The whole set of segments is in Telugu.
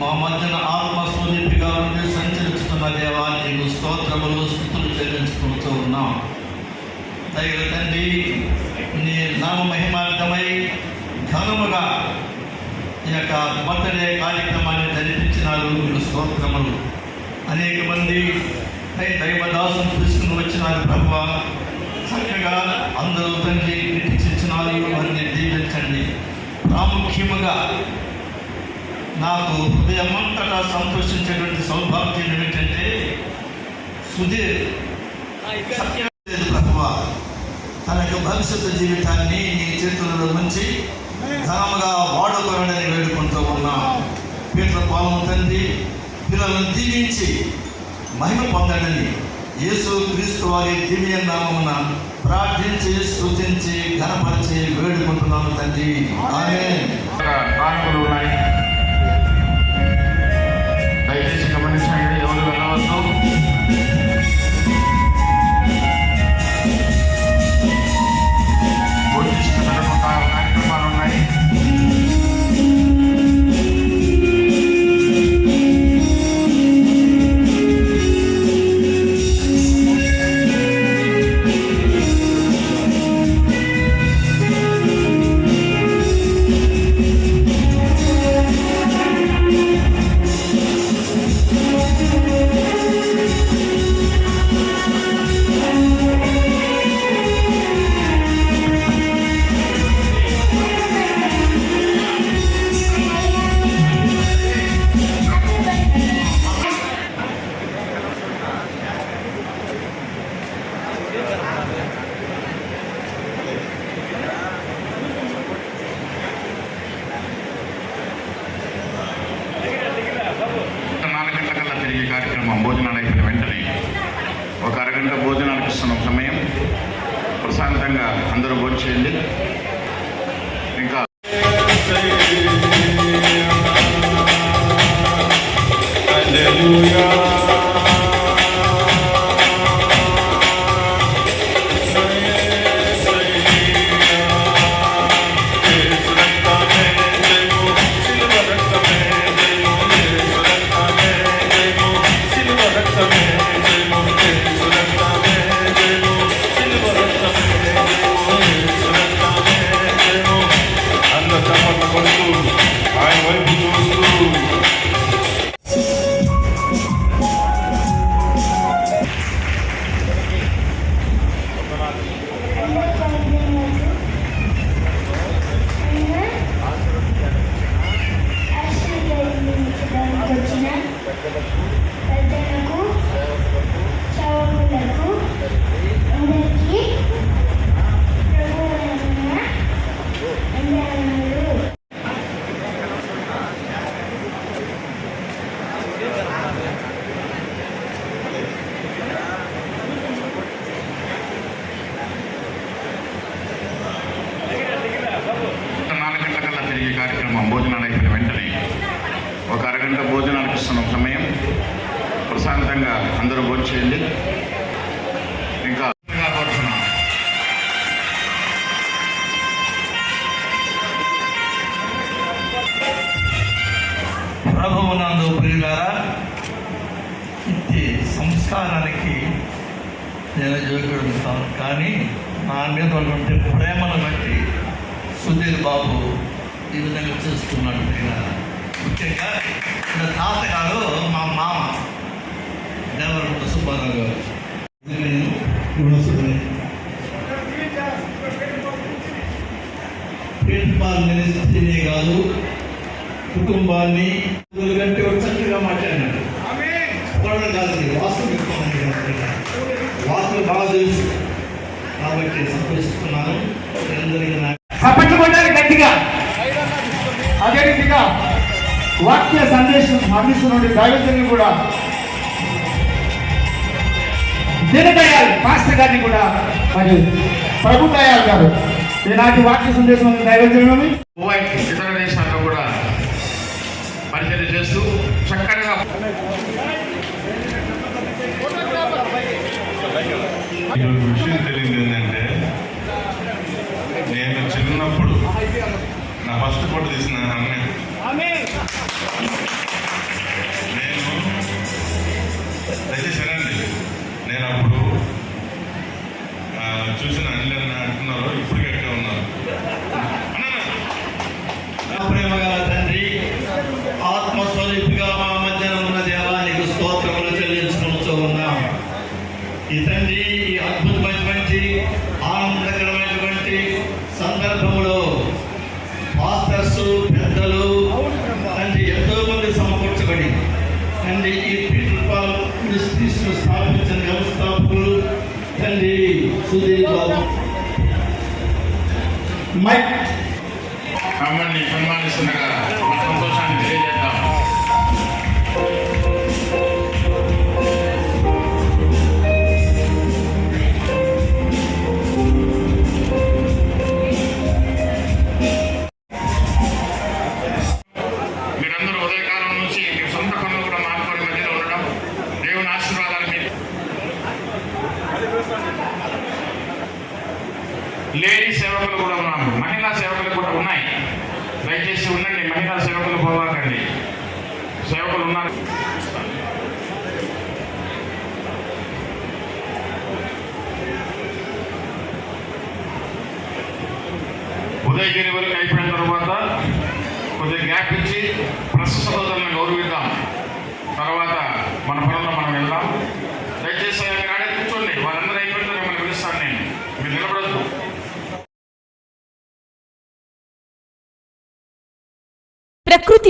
మా మధ్యన ఆత్మ సూర్యుడిగా ఉండి సంచరిస్తున్న దేవా నీకు స్తోత్రములు స్థుతులు చెల్లించుకుంటూ ఉన్నాం తగిన తండ్రి నీ నామ మహిమార్థమై ఘనముగా ఈ యొక్క బర్త్డే కార్యక్రమాన్ని జరిపించినారు మీరు స్తోత్రములు. అనేక మంది దైవదాసులు తీసుకుని వచ్చినారు ప్రభు చక్కగా అందరూ తండ్రి ఉండాలి వారిని దీవించండి. ప్రాముఖ్యముగా నాకు హృదయమంతటా సంతోషించేటువంటి సౌభాగ్యం ఏమిటంటే సుధీర్ సత్యవేద తన యొక్క భవిష్యత్తు జీవితాన్ని నీ చేతులలో ఉంచి ఘనముగా వాడుకోవాలని వేడుకుంటూ ఉన్నాం. పీటల పాలన తండ్రి పిల్లలను దీవించి మహిమ పొందడని యేసు క్రీస్తు వారి దివ్య నామమున ప్రార్థించి స్థుతించి ఘనపరిచి వేడుకుంటున్నాను తండ్రి. ఆమేన్. జరిగే కార్యక్రమం భోజనాలు అయిపోయిన వెంటనే ఒక అరగంట భోజనాలకు ఇస్తున్నాం సమయం ప్రశాంతంగా అందరూ భోజనం చేయండి. నేను జోకుడుతాను కానీ నా మీద ఉన్నటువంటి ప్రేమను బట్టి సుధీర్ బాబు ఈ విధంగా చూస్తున్నాడు ప్రియులారా ముఖ్యంగా నా తాతగారు మా మామ దేవరకొండ సుబ్బారావు గారు. నేను ప్రిన్సిపాల్ మినిస్ట్రీనే కాదు కుటుంబాన్ని కంటే ఒక చక్కగా మాట్లాడినాడు. కాదు వాస్తవం కాబట్టి సంతోషిస్తున్నాను. అందరికీ నా చప్పట్లు కొట్టాలి గట్టిగా. అదే రీతిగా వాక్య సందేశం అందిస్తున్న దైవజన్ని కూడా దినదయాల్ మాస్టర్ గారిని కూడా మరి ప్రభు దయాల్ గారు. ఈనాటి వాక్య సందేశం దైవజన్యమి కువైట్ ఇతర దేశాల్లో కూడా పరిచయం చేస్తూ చక్కగా ఈరోజు విషయం తెలియదు ఏంటంటే నేను చిన్నప్పుడు నా ఫస్ట్ ఫోటో తీసిన అమ్మాయి నేను దయచేసి వినండి. నేను అప్పుడు చూసిన అన్ని అంటున్నారు ఇప్పుడు గట్టిగా ఉన్నారు. అన్నా తండ్రి ఆత్మస్వరూపిగా మా మధ్యన ఉన్న దేవానికి స్తోత్రములు చెల్లించుకుంటూ ఉన్నాం. ఈ తండ్రి సుధీర్ బాబు మైక్ మమ్మల్ని సన్మానిస్తుండగా సేవకులు ఉదయగిరి వరకు అయిపోయిన తర్వాత కొద్దిగా గ్యాప్ ఇచ్చి ప్రస్తుత సోదరులను గౌరవిద్దాం. తర్వాత మన పనుల్లో మనం వెళ్దాం దయచేసి మీరు ఆడే కూర్చోండి వాళ్ళందరూ అయిపోయిన తర్వాత మిమ్మల్ని పిలుస్తాను నేను మీరు నిలబడద్దు ప్రకృతి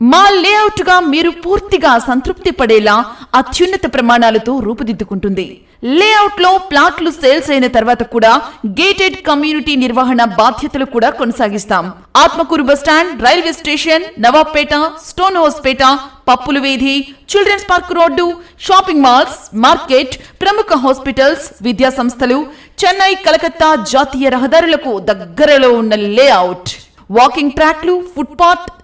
మా లేఅవుట్గా మీరు పూర్తిగా సంతృప్తి పడేలా అత్యున్నత ప్రమాణాలతో రూపుదిద్దుకుంటుంది. లేఅవుట్లో ప్లాట్లు సేల్స్ అయిన తర్వాత కూడా గేటెడ్ కమ్యూనిటీ నిర్వహణ బాధ్యతలు కూడా కొనసాగిస్తాం. Atmakur bus stand railway station Nawabpet Stonehousepet పప్పుల వీధి children's park road shopping malls market ప్రముఖ హాస్పిటల్స్ విద్యా సంస్థలు చెన్నై కలకత్తా జాతీయ రహదారులకు దగ్గరలో ఉన్న లేఅవుట్. వాకింగ్ ట్రాక్లు ఫుట్పాత్